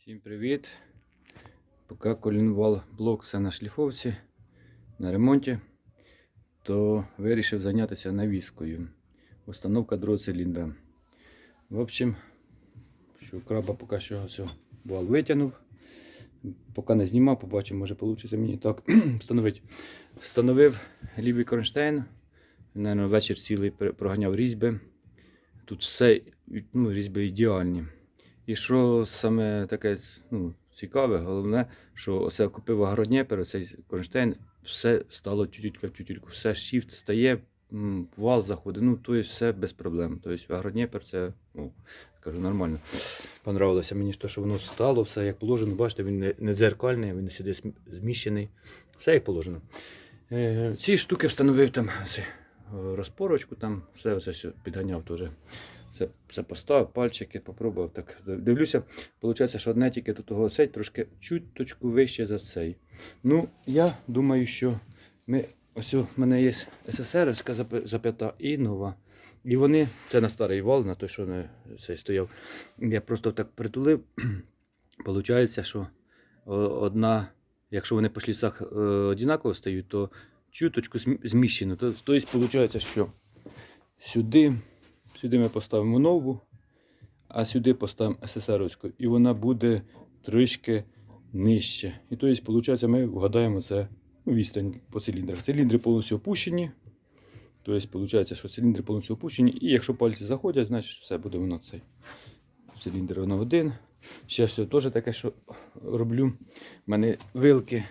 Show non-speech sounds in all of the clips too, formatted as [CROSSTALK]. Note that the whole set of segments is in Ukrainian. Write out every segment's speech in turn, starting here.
Всім привіт! Поки колінвал блок все на шліфовці, на ремонті, то вирішив зайнятися навіскою. Установка другого циліндра. В общем, що краба поки що все вал витягнув. Поки не знімав, побачимо, може вийде мені так [CLEARS THROAT] встановити. Встановив лівий кронштейн. Наверно, вечір цілий проганяв різьби. Тут все ну, різьби ідеальні. І що саме таке ну, цікаве, головне, що оце купив Агродніпер, оцей кронштейн, все стало тютюлька в тютюльку, все shift стає, вал заходить, ну, то є все без проблем. Тобто Агродніпер це, ну, кажу, нормально. Понравилося мені, те, що воно стало, все як положено. Бачите, він не, дзеркальний, він сюди зміщений. Все як положено. Е, ці штуки встановив там е, розпорочку, там все все підганяв теж. Це, це поставив, пальчики, попробував так. Дивлюся, виходить, що одне тільки до того цей трошки чуточку вище за цей. Ну, я думаю, що ми, ось у мене є СССРівська зап'ята і нова. І вони, це на старий вал, на той, що не цей стояв. Я просто так притулив. [CLEARS THROAT] Получається, що одна, якщо вони по шлісах е, однаково стають, то чуточку зм- зміщено. Тобто, виходить, що сюди, сюди ми поставимо нову, а сюди поставимо СССРівську, і вона буде трішки нижче. І тобто, виходить, ми вгадаємо це ну, відстань по циліндрах. Циліндри повністю опущені. Тобто, виходить, що циліндри повністю опущені, і якщо пальці заходять, значить все буде воно цей. Циліндр воно один. Ще все теж таке, що роблю. У мене вилки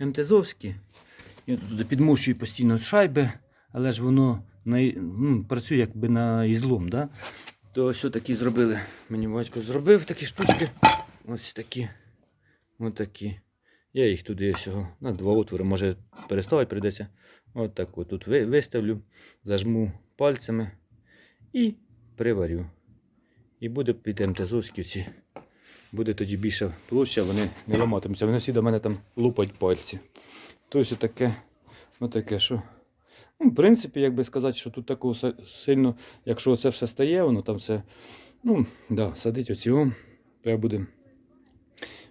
МТЗовські. Я туди підмушую постійно шайби, але ж воно на, ну, працює якби на ізлом. Да? То все таки зробили. Мені батько зробив такі штучки. Ось такі. Ось такі. Я їх туди всього на два отвори, може переставати прийдеться. От так от тут виставлю, зажму пальцями і приварю. І буде під МТЗовськівці. Буде тоді більша площа, вони не ламатимуться. Вони всі до мене там лупать пальці. Тобто таке, отаке, що. Ну, в принципі, як би сказати, що тут такого сильно, якщо це все стає, воно там все. Ну, да, садить оці. о. Треба буде.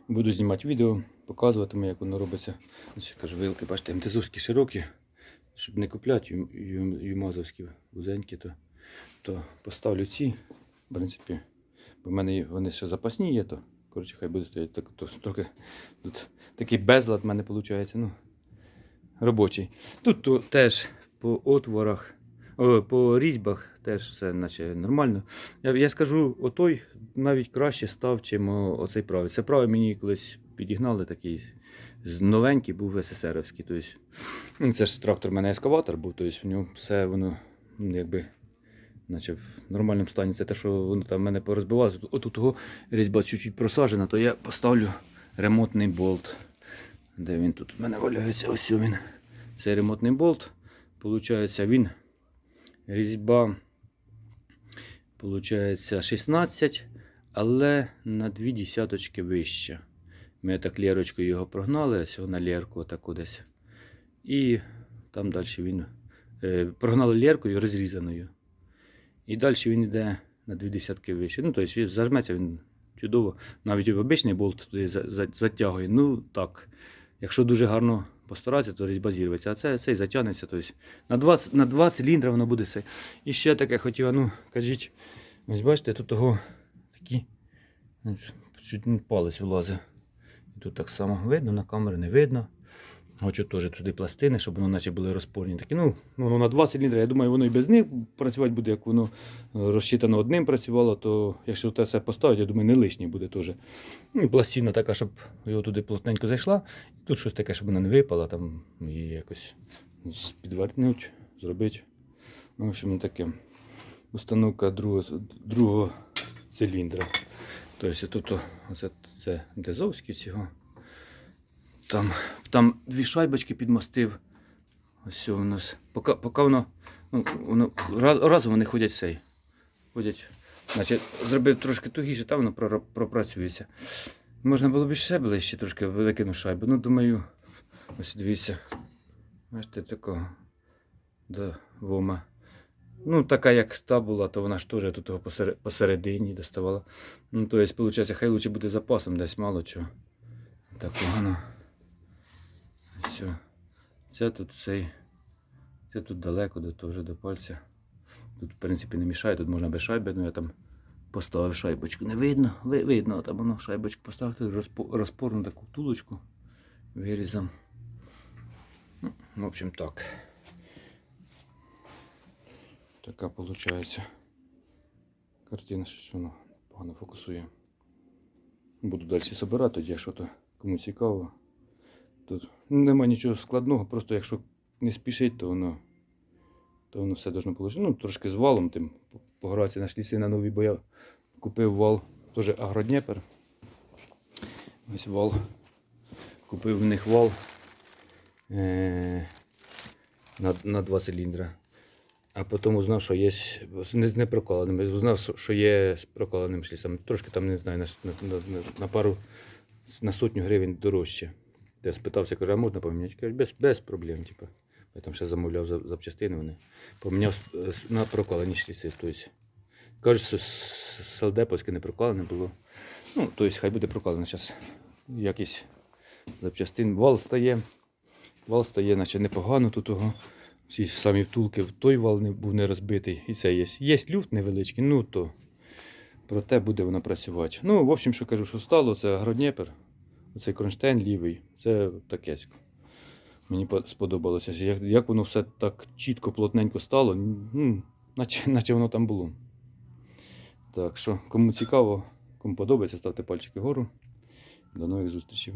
Буду знімати відео, показуватиму, як воно робиться. Ось кажу, вилки, бачите, МТЗовські широкі, щоб не купляти ю- ю- юмазовські вузенькі, то, то поставлю ці, в принципі, бо в мене вони ще запасні є, то коротше, хай буде стояти. Так, то, трохи, тут такий безлад в мене виходить. Ну, робочий. Тут то, теж по отворах, по різьбах теж все наче нормально. Я, я скажу, отой навіть краще став, чим оцей правий. Це правий мені колись підігнали такий новенький, був СССРівський. Тобто, ну, це ж трактор в мене ескаватор був, тобто в нього все воно ну, якби. Наче в нормальному стані. Це те, що воно там в мене порозбивалося. От у того різьба чуть-чуть просажена, то я поставлю ремонтний болт. Де він тут? У мене валяється ось він. Це ремонтний болт. Получається він різьба получається 16, але на дві десяточки вище. Ми так лєрочкою його прогнали, ось на лєрку отаку десь. І там далі він е, прогнали лєркою розрізаною. І далі він йде на дві десятки вище. Ну, тобто зажметься він чудово. Навіть обичний болт туди за- за- затягує. Ну так. Якщо дуже гарно постаратися, то різьба. А це цей затягнеться. Тобто на 20, на 2 циліндри воно буде все. І ще таке хотів, ну, кажіть, ось бачите, тут того такі ну, чуть палець влазить. Тут так само видно, на камері не видно. Хочу теж туди пластини, щоб воно наче були розпорні. Такі, ну, воно на 2 циліндри, я думаю, воно і без них працювати буде, як воно е, розчитано одним працювало, то якщо те все поставити, я думаю, не лишнє буде теж. Ну, пластина така, щоб його туди плотненько зайшла. І тут щось таке, щоб вона не випала, там і якось підвернуть, зробити. Ну, В общем, таке. Установка другого, другого циліндра. Тобто тут оце, це Дезовський цього. Там, там дві шайбочки підмостив. Ось у нас. Поки, поки воно, ну, воно раз, разом вони ходять цей. Ходять. Значить, зробив трошки тугіше, там воно пропрацюється. Можна було б ще ближче трошки викинув шайбу. Ну, думаю, ось дивіться. Бачите, такого до вома. Ну, така як та була, то вона ж теж тут посередині доставала. Ну, то є, виходить, хай лучше буде запасом, десь мало чого. Так погано. Все. Це тут цей. Це тут далеко до того, до пальця. Тут, в принципі, не мішає, тут можна без шайби, ну я там поставив шайбочку. Не видно, Ви, видно, там воно шайбочку поставив, тут розпо- розпорну таку втулочку вирізом. Ну, в общем, так. Така виходить. Картина щось воно погано фокусує. Буду далі збирати, тоді, якщо то кому цікаво. Тут нема нічого складного, просто якщо не спішить, то воно, то воно все должно вийти. Ну, трошки з валом, тим погратися знайшлися на новий, бо я купив вал, теж Агродніпер. Ось вал. Купив в них вал е- на, на два циліндра. А потім узнав, що є не, не проколеним. Узнав, що є з проколеним шлісом. Трошки там не знаю, на, на, на, на пару на сотню гривень дорожче. Я спитався, кажу, а можна поміняти? Кажу, без, без проблем. Типу. Я там ще замовляв запчастини. Вони. Поміняв е, на проколені шліси. Тобто, кажуть, що с- селдеповське не проколене було. Ну, тобто, хай буде проколене зараз. Якісь запчастин. Вал стає. Вал стає, наче непогано тут того. Всі самі втулки, той вал не був не розбитий. І це є. Є люфт невеличкий, ну то проте буде вона працювати. Ну, в общем, що кажу, що стало, це Агродніпер. Оцей кронштейн лівий. Це такецько. Мені сподобалося. Як, як воно все так чітко, плотненько стало, ну, наче, [LAUGHS] наче воно там було. Так що, кому цікаво, кому подобається, ставте пальчики вгору. До нових зустрічей.